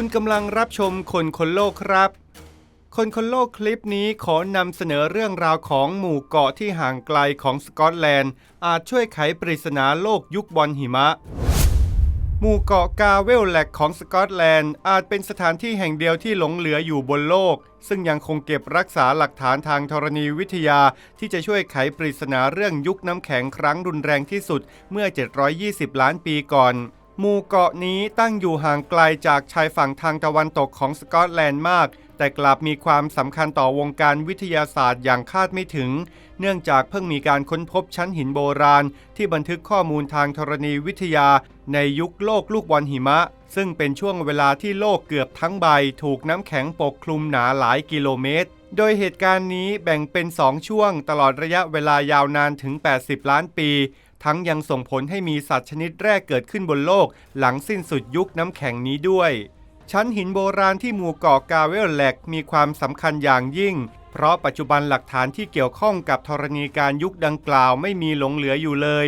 คุณกำลังรับชมคนคนโลกครับ คนคนโลกคลิปนี้ขอนำเสนอเรื่องราวของหมู่เกาะที่ห่างไกลของสกอตแลนด์ อาจช่วยไขปริศนาโลกยุคบอลหิมะ หมู่เกาะกาเวลแลกของสกอตแลนด์อาจเป็นสถานที่แห่งเดียวที่หลงเหลืออยู่บนโลก ซึ่งยังคงเก็บรักษาหลักฐานทางธรณีวิทยา ที่จะช่วยไขปริศนาเรื่องยุคน้ำแข็งครั้งรุนแรงที่สุดเมื่อ 720 ล้านปีก่อน หมู่เกาะนี้ตั้งอยู่ห่างไกลจากชายฝั่งทางตะวันตกของสกอตแลนด์มาก แต่กลับมีความสำคัญต่อวงการวิทยาศาสตร์อย่างคาดไม่ถึง เนื่องจากเพิ่งมีการค้นพบชั้นหินโบราณ ที่บันทึกข้อมูลทางธรณีวิทยา ในยุคโลกลูกบอลหิมะ ซึ่งเป็นช่วงเวลาที่โลกเกือบทั้งใบ ถูกน้ำแข็งปกคลุมหนาหลายกิโลเมตรโดยเหตุการณ์นี้แบ่งเป็น 2 ช่วงตลอดระยะเวลายาวนานถึง 80 ล้านปี ทั้งยังส่งผลให้มีสัตว์ชนิดแรกเกิดขึ้นบนโลก หลังสิ้นสุดยุคน้ำแข็งนี้ด้วย ชั้นหินโบราณที่หมู่เกาะกาเวลแลกมีความสำคัญอย่างยิ่ง เพราะปัจจุบันหลักฐานที่เกี่ยวข้องกับธรณีการยุคดังกล่าวไม่มีหลงเหลืออยู่เลย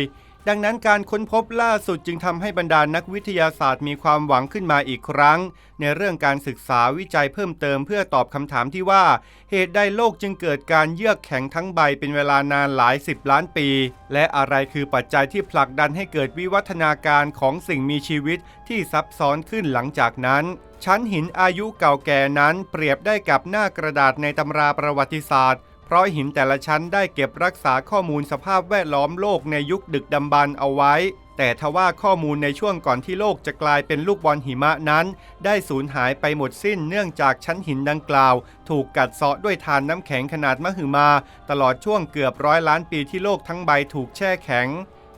ดังนั้นการค้นพบล่าสุดจึงทำให้บรรดานักวิทยาศาสตร์มีความหวังขึ้นมาอีกครั้ง ในเรื่องการศึกษาวิจัยเพิ่มเติมเพื่อตอบคำถามที่ว่า เหตุใดโลกจึงเกิดการเยือกแข็งทั้งใบเป็นเวลานานหลายสิบล้านปี และอะไรคือปัจจัยที่ผลักดันให้เกิดวิวัฒนาการของสิ่งมีชีวิตที่ซับซ้อนขึ้นหลังจากนั้นชั้นหินอายุเก่าแก่นั้นเปรียบได้กับหน้ากระดาษในตำราประวัติศาสตร์ ราะหินแต่ละชั้นได้เก็บรักษาข้อมูลสภาพแวดล้อมโลกในยุคดึกดำบรรพ์เอาไว้ แต่ทว่าข้อมูลในช่วงก่อนที่โลกจะกลายเป็นลูกบอลหิมะนั้น ได้สูญหายไปหมดสิ้นเนื่องจากชั้นหินดังกล่าว ถูกกัดเซาะด้วยทานน้ำแข็งขนาดมหึมา ตลอดช่วงเกือบร้อยล้านปีที่โลกทั้งใบถูกแช่แข็ง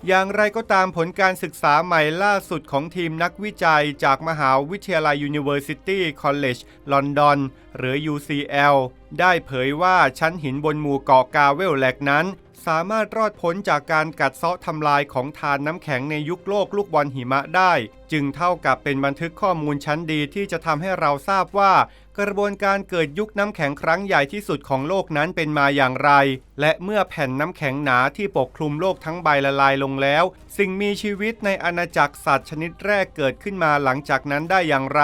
อย่างไรก็ตามผลการศึกษาใหม่ล่าสุดของทีมนักวิจัยจากมหาวิทยาลัย University College London หรือ UCL ได้เผยว่าชั้นหินบนหมู่เกาะกาเวลแลกนั้น สามารถรอดพ้นจากการกัดเซาะทำลายของทานน้ำแข็งในยุคโลกลูกบอลหิมะได้ จึงเท่ากับเป็นบันทึกข้อมูลชั้นดีที่จะทำให้เราทราบว่า กระบวนการเกิดยุคน้ำแข็งครั้งใหญ่ที่สุดของโลกนั้นเป็นมาอย่างไร และเมื่อแผ่นน้ำแข็งหนาที่ปกคลุมโลกทั้งใบละลายลงแล้ว สิ่งมีชีวิตในอาณาจักรสัตว์ชนิดแรกเกิดขึ้นมาหลังจากนั้นได้อย่างไร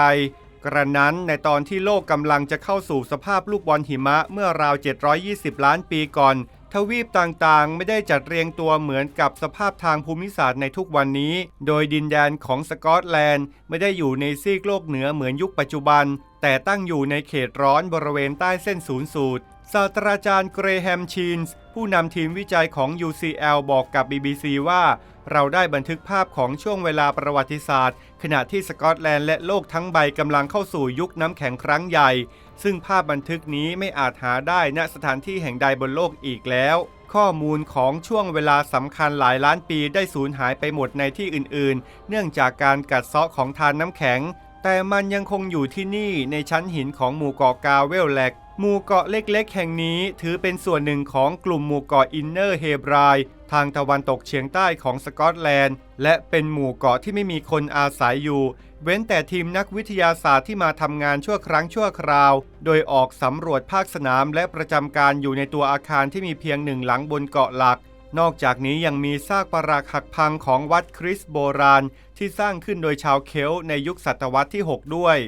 กระนั้นในตอนที่โลกกำลังจะเข้าสู่สภาพลูกบอลหิมะเมื่อราว 720 ล้านปีก่อน ทวีปต่างๆ ไม่ได้จัดเรียงตัวเหมือนกับสภาพทางภูมิศาสตร์ในทุกวันนี้ โดยดินแดนของสกอตแลนด์ ไม่ได้อยู่ในซีกโลกเหนือเหมือนยุคปัจจุบัน แต่ตั้งอยู่ในเขตร้อนบริเวณใต้เส้นศูนย์สูตร ศาสตราจารย์เกรแฮมชีนส์ผู้นำทีมวิจัยของ UCL บอกกับ BBC ว่า เราได้บันทึกภาพของช่วงเวลาประวัติศาสตร์ ขณะที่สกอตแลนด์และโลกทั้งใบกำลังเข้าสู่ยุคน้ำแข็งครั้งใหญ่ ซึ่งภาพบันทึกนี้ไม่อาจหาได้ณสถานที่แห่งใดบนโลกอีกแล้ว ข้อมูลของช่วงเวลาสำคัญหลายล้านปีได้สูญหายไปหมดในที่อื่นๆ เนื่องจากการกัดเซาะของทานน้ำแข็ง แต่มันยังคงอยู่ที่นี่ในชั้นหินของหมู่เกาะกาเวลแลก หมู่เกาะเล็กๆ แห่งนี้ถือเป็นส่วนหนึ่งของกลุ่มหมู่เกาะอินเนอร์เฮบรายทางตะวันตกเฉียงใต้ของสกอตแลนด์ และเป็นหมู่เกาะที่ไม่มีคนอาศัยอยู่ เว้นแต่ทีมนักวิทยาศาสตร์ที่มาทำงานชั่วครั้งชั่วคราว โดยออกสำรวจภาคสนามและประจำการอยู่ในตัวอาคารที่มีเพียงหนึ่งหลังบนเกาะหลัก นอกจากนี้ยังมีซากปรักหักพังของวัดคริสโบราณ ที่สร้างขึ้นโดยชาวเคลในยุคศตวรรษที่ 6 ด้วย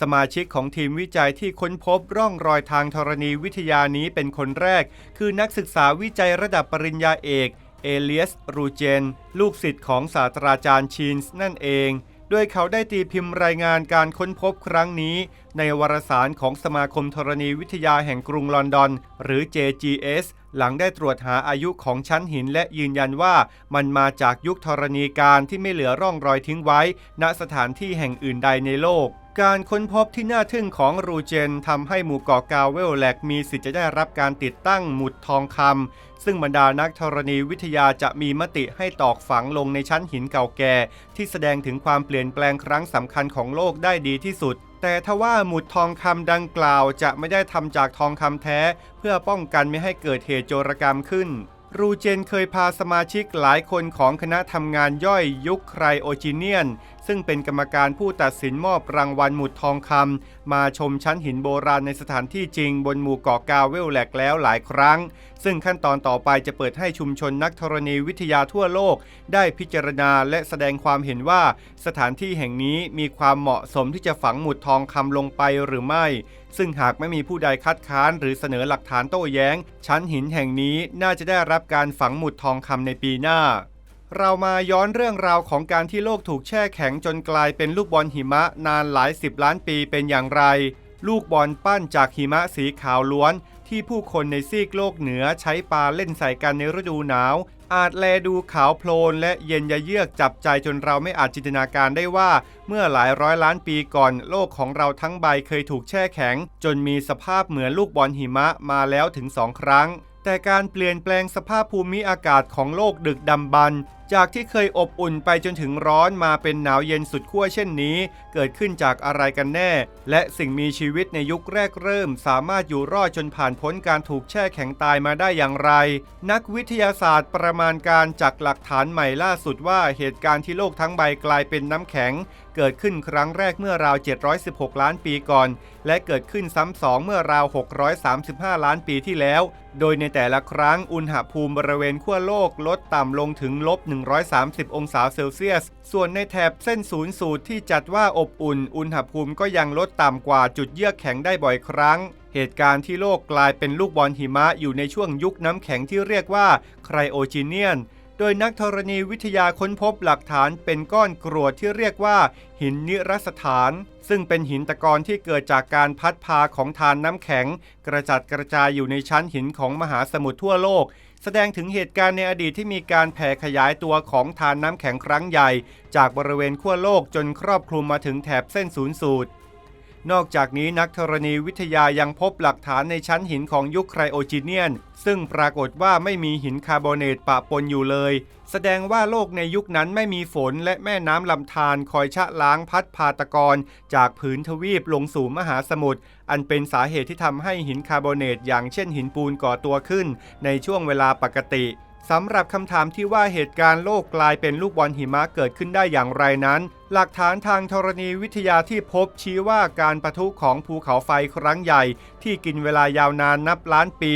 สมาชิกของทีมวิจัยที่ค้นพบร่องรอยทางธรณีวิทยานี้เป็นคนแรก คือนักศึกษาวิจัยระดับปริญญาเอกเอเลียส รูเจน ลูกศิษย์ของศาสตราจารย์ชีนส์นั่นเองโดยเขาได้ตีพิมพ์รายงานการค้นพบครั้งนี้ ในวารสารของสมาคมธรณีวิทยาแห่งกรุงลอนดอน หรือ JGS หลังได้ตรวจหาอายุของชั้นหินและยืนยันว่ามันมาจากยุคธรณีการที่ไม่เหลือร่องรอยทิ้งไว้ ณสถานที่แห่งอื่นใดในโลก การค้นพบที่น่าทึ่งของรูเจนทำให้หมู่เกาะกาเวลแลกมีสิทธิ์จะได้รับการติดตั้งหมุดทองคำซึ่งบรรดานักธรณีวิทยาจะมีมติให้ตอกฝังลงในชั้นหินเก่าแก่ ที่แสดงถึงความเปลี่ยนแปลงครั้งสำคัญของโลกได้ดีที่สุด แต่ทว่าหมุดทองคำดังกล่าวจะไม่ได้ทำจากทองคำแท้ เพื่อป้องกันไม่ให้เกิดเหตุโจรกรรมขึ้นรูเจนเคยพาสมาชิกหลายคนของคณะทำงานย่อยยุคไครโอจิเนียน ซึ่งเป็นกรรมการผู้ตัดสินมอบรางวัลหมุดทองคำมาชมชั้นหินโบราณในสถานที่จริงบนหมู่เกาะกาเวลแหลกแล้วหลายครั้ง ซึ่งขั้นตอนต่อไปจะเปิดให้ชุมชนนักธรณีวิทยาทั่วโลก ได้พิจารณาและแสดงความเห็นว่าสถานที่แห่งนี้มีความเหมาะสมที่จะฝังหมุดทองคำลงไปหรือไม่ ซึ่งหากไม่มีผู้ใดคัดค้าน หรือเสนอหลักฐานโต้แย้ง ชั้นหินแห่งนี้น่าจะได้รับการฝังหมุดทองคำในปีหน้า เรามาย้อนเรื่องราวของการที่โลกถูกแช่แข็งจนกลายเป็นลูกบอลหิมะนานหลายสิบล้านปีเป็นอย่างไร ลูกบอลปั้นจากหิมะสีขาวล้วน ที่ผู้คนในซีกโลกเหนือใช้ปลาเล่นใส่กันในฤดูหนาว อาจแลดูขาวโพลนและเย็นยะเยือกจับใจจนเราไม่อาจจินตนาการได้ว่า เมื่อหลายร้อยล้านปีก่อน โลกของเราทั้งใบเคยถูกแช่แข็ง จนมีสภาพเหมือนลูกบอลหิมะมาแล้วถึงสองครั้งแต่การเปลี่ยนแปลงสภาพภูมิอากาศของโลกดึกดำบรร จากที่เคยอบอุ่นไปจนถึงร้อนมาเป็นหนาวเย็นสุดขั้วเช่นนี้ เกิดขึ้นจากอะไรกันแน่ และสิ่งมีชีวิตในยุคแรกเริ่ม สามารถอยู่รอดจนผ่านพ้นการถูกแช่แข็งตายมาได้อย่างไร นักวิทยาศาสตร์ประมาณการจากหลักฐานใหม่ล่าสุดว่าเหตุการณ์ที่โลกทั้งใบกลายเป็นน้ำแข็ง เกิดขึ้นครั้งแรกเมื่อราว 716 ล้านปีก่อน และเกิดขึ้นซ้ำสองเมื่อราว 635 ล้านปีที่แล้ว โดยในแต่ละครั้งอุณหภูมิบริเวณขั้วโลกลดต่ำลงถึงลบ130 องศาเซลเซียส ส่วนในแถบเส้นศูนย์สูตรที่จัดว่าอบอุ่น อุณหภูมิก็ยังลดต่ำกว่าจุดเยือกแข็งได้บ่อยครั้ง เหตุการณ์ที่โลกกลายเป็นลูกบอลหิมะอยู่ในช่วงยุคน้ำแข็งที่เรียกว่าไครโอจีเนียนโดยนักธรณีวิทยาค้นพบหลักฐานเป็นก้อนกรวดที่เรียกว่า หินนิรสถาน ซึ่งเป็นหินตะกอนที่เกิดจากการพัดพาของทานน้ำแข็ง กระจัดกระจายอยู่ในชั้นหินของมหาสมุทรทั่วโลก แสดงถึงเหตุการณ์ในอดีตที่มีการแผ่ขยายตัวของทานน้ำแข็งครั้งใหญ่ จากบริเวณขั้วโลกจนครอบคลุมมาถึงแถบเส้นศูนย์สูตร นอกจากนี้นักธรณีวิทยายังพบหลักฐานในชั้นหินของยุคไครโอจีเนียน ซึ่งปรากฏว่าไม่มีหินคาร์บอเนตปะปนอยู่เลย แสดงว่าโลกในยุคนั้นไม่มีฝนและแม่น้ำลำธารคอยชะล้างพัดพาตะกอนจากผืนทวีปลงสู่มหาสมุทรอันเป็นสาเหตุที่ทำให้หินคาร์บอเนตอย่างเช่นหินปูนก่อตัวขึ้น ในช่วงเวลาปกติ สำหรับคำถามที่ว่าเหตุการณ์โลกกลายเป็นลูกบอลหิมะเกิดขึ้นได้อย่างไรนั้น หลักฐานทางธรณีวิทยาที่พบชี้ว่าการปะทุของภูเขาไฟครั้งใหญ่ ที่กินเวลายาวนานนับล้านปี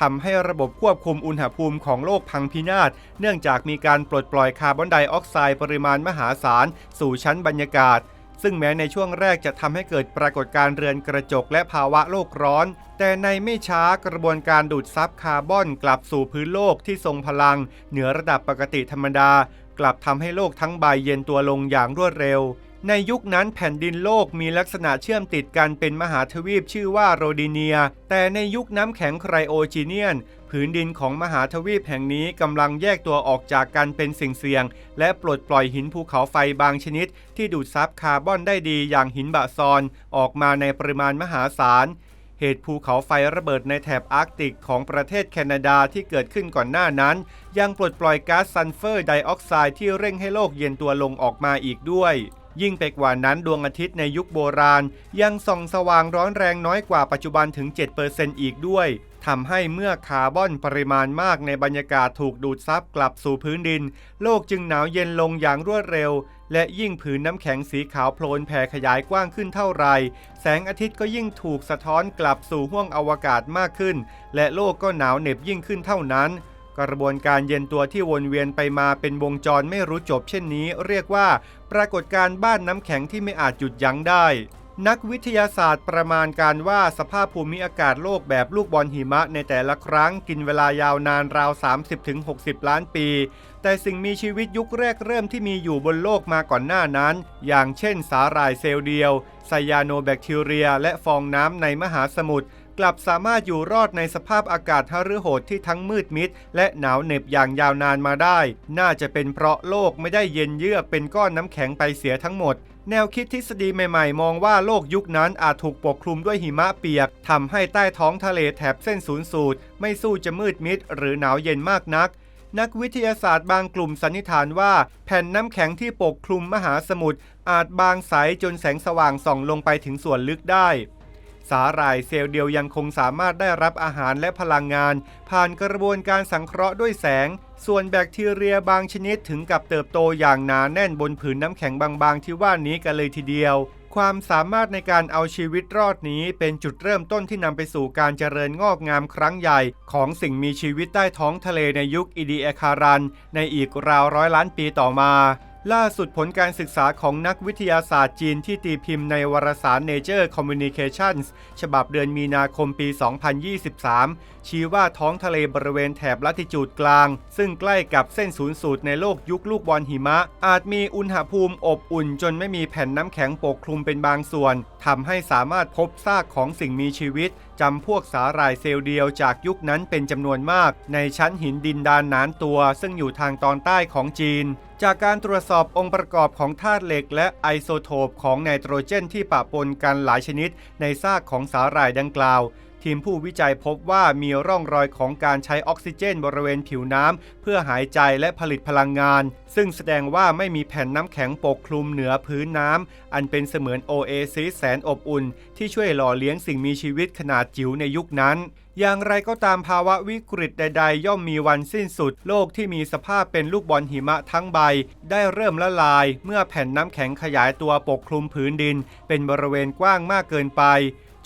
ทำให้ระบบควบคุมอุณหภูมิของโลกพังพินาศ เนื่องจากมีการปลดปล่อยคาร์บอนไดออกไซด์ปริมาณมหาศาล สู่ชั้นบรรยากาศ ซึ่งแม้ในช่วงแรกจะทำให้เกิดปรากฏการณ์เรือนกระจกและภาวะโลกร้อน แต่ในไม่ช้ากระบวนการดูดซับคาร์บอนกลับสู่พื้นโลกที่ทรงพลัง เหนือระดับปกติธรรมดา กลับทำให้โลกทั้งใบเย็นตัวลงอย่างรวดเร็ว ในยุคนั้นแผ่นดินโลกมีลักษณะเชื่อมติดกันเป็นมหาทวีปชื่อว่าโรดิเนีย แต่ในยุคน้ำแข็งไครโอจีเนียน ผืนดินของมหาทวีปแห่งนี้กำลังแยกตัวออกจากกันเป็นสิ่งเสี่ยง และปลดปล่อยหินภูเขาไฟบางชนิด ที่ดูดซับคาร์บอนได้ดีอย่างหินบะซอน ออกมาในปริมาณมหาศาลเหตุภูเขาไฟระเบิดในแถบอาร์กติกของประเทศแคนาดาที่เกิดขึ้นก่อนหน้านั้น ยังปลดปล่อยก๊าซซัลเฟอร์ไดออกไซด์ที่เร่งให้โลกเย็นตัวลงออกมาอีกด้วย ยิ่งไปกว่านั้นดวงอาทิตย์ในยุคโบราณ ยังส่องสว่างร้อนแรงน้อยกว่าปัจจุบันถึง 7%อีกด้วยทำให้เมื่อคาร์บอนปริมาณมากในบรรยากาศถูกดูดซับกลับสู่พื้นดิน โลกจึงหนาวเย็นลงอย่างรวดเร็ว และยิ่งผืนน้ำแข็งสีขาวโพลนแผ่ขยายกว้างขึ้นเท่าไร แสงอาทิตย์ก็ยิ่งถูกสะท้อนกลับสู่ห้วงอวกาศมากขึ้น และโลกก็หนาวเหน็บยิ่งขึ้นเท่านั้น กระบวนการเย็นตัวที่วนเวียนไปมาเป็นวงจรไม่รู้จบเช่นนี้ เรียกว่า ปรากฏการณ์บ้านน้ำแข็งที่ไม่อาจหยุดยั้งได้ นักวิทยาศาสตร์ประมาณการว่าสภาพภูมิอากาศโลกแบบลูกบอลหิมะในแต่ละครั้งกินเวลายาวนานราว 30-60 ล้านปีแต่สิ่งมีชีวิตยุคแรกเริ่มที่มีอยู่บนโลกมาก่อนหน้านั้น อย่างเช่นสาหร่ายเซลล์เดียวไซยาโนแบคทีเรีย และฟองน้ำในมหาสมุทร กลับสามารถอยู่รอดในสภาพอากาศทฤโหดที่ทั้งมืดมิด และหนาวเหน็บอย่างยาวนานมาได้ น่าจะเป็นเพราะโลกไม่ได้เย็นเยือกเป็นก้อนน้ำแข็งไปเสียทั้งหมด แนวคิดทฤษฎีใหม่ๆ มองว่าโลกยุคนั้นอาจถูกปกคลุมด้วยหิมะเปียกทำให้ใต้ท้องทะเลแถบเส้นศูนย์สูตร ไม่สู้จะมืดมิด หรือหนาวเย็นมากนักนักวิทยาศาสตร์บางกลุ่มสันนิษฐานว่า แผ่นน้ำแข็งที่ปกคลุมมหาสมุทรอาจบางใสจนแสงสว่างส่องลงไปถึงส่วนลึกได้ สาหร่ายเซลล์เดียวยังคงสามารถได้รับอาหารและพลังงาน ผ่านกระบวนการสังเคราะห์ด้วยแสง ส่วนแบคทีเรียบางชนิดถึงกับเติบโตอย่างหนาแน่นบนผืนน้ำแข็งบางๆ ที่ว่านี้กันเลยทีเดียว ความสามารถในการเอาชีวิตรอดนี้เป็นจุดเริ่มต้นที่นำไปสู่การเจริญงอกงามครั้งใหญ่ ของสิ่งมีชีวิตใต้ท้องทะเลในยุคอีดีแอคารัน ในอีกราวร้อยล้านปีต่อมา ล่าสุดผลการศึกษาของนักวิทยาศาสตร์จีนที่ตีพิมพ์ในวารสาร Nature Communications ฉบับเดือนมีนาคมปี 2023 ชี้ว่าท้องทะเลบริเวณแถบลัติจูดกลาง ซึ่งใกล้กับเส้นศูนย์สูตรในโลกยุคลูกบอลหิมะ อาจมีอุณหภูมิอบอุ่นจนไม่มีแผ่นน้ำแข็งปกคลุมเป็นบางส่วนทำให้สามารถพบซากของสิ่งมีชีวิตจำพวกสาหร่ายเซลล์เดียวจากยุคนั้นเป็นจำนวนมาก ในชั้นหินดินดานหนานตัว ซึ่งอยู่ทางตอนใต้ของจีน จากการตรวจสอบองค์ประกอบของธาตุเหล็กและไอโซโทปของไนโตรเจนที่ปะปนกันหลายชนิดในซากของสาหร่ายดังกล่าว ทีมผู้วิจัยพบว่ามีร่องรอยของการใช้ออกซิเจนบริเวณผิวน้ำเพื่อหายใจและผลิตพลังงาน ซึ่งแสดงว่าไม่มีแผ่นน้ำแข็งปกคลุมเหนือพื้นน้ำอันเป็นเสมือนโอเอซิสแสนอบอุ่น ที่ช่วยหล่อเลี้ยงสิ่งมีชีวิตขนาดจิ๋วในยุคนั้นอย่างไรก็ตามภาวะวิกฤตใด ๆ ย่อมมีวันสิ้นสุด โลกที่มีสภาพเป็นลูกบอลหิมะทั้งใบ ได้เริ่มละลาย เมื่อแผ่นน้ำแข็งขยายตัวปกคลุมผืนดิน เป็นบริเวณกว้างมากเกินไป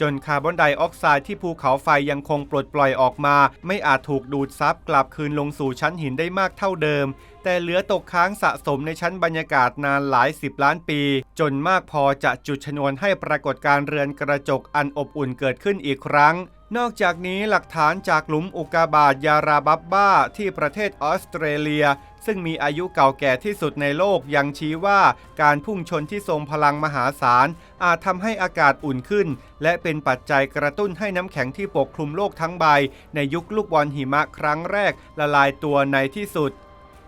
จนคาร์บอนไดออกไซด์ที่ภูเขาไฟยังคงปลดปล่อยออกมา ไม่อาจถูกดูดซับกลับคืนลงสู่ชั้นหินได้มากเท่าเดิม แต่เหลือตกค้างสะสมในชั้นบรรยากาศนานหลายสิบล้านปี จนมากพอจะจุดชนวนให้ปรากฏการเรือนกระจกอันอบอุ่นเกิดขึ้นอีกครั้ง นอกจากนี้หลักฐานจากหลุมอุกาบาตยาราบับบ้าที่ประเทศออสเตรเลีย ซึ่งมีอายุเก่าแก่ที่สุดในโลกยังชี้ว่าการพุ่งชนที่ทรงพลังมหาศาล อาจทำให้อากาศอุ่นขึ้น และเป็นปัจจัยกระตุ้นให้น้ำแข็งที่ปกคลุมโลกทั้งใบ ในยุคลูกบอลหิมะครั้งแรกละลายตัวในที่สุด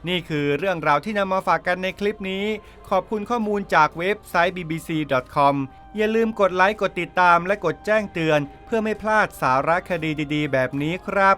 นี่คือเรื่องราวที่นำมาฝากกันในคลิปนี้ ขอบคุณข้อมูลจากเว็บไซต์ bbc.com อย่าลืมกดไลค์กดติดตามและกดแจ้งเตือน เพื่อไม่พลาดสาระคดีดีๆ แบบนี้ครับ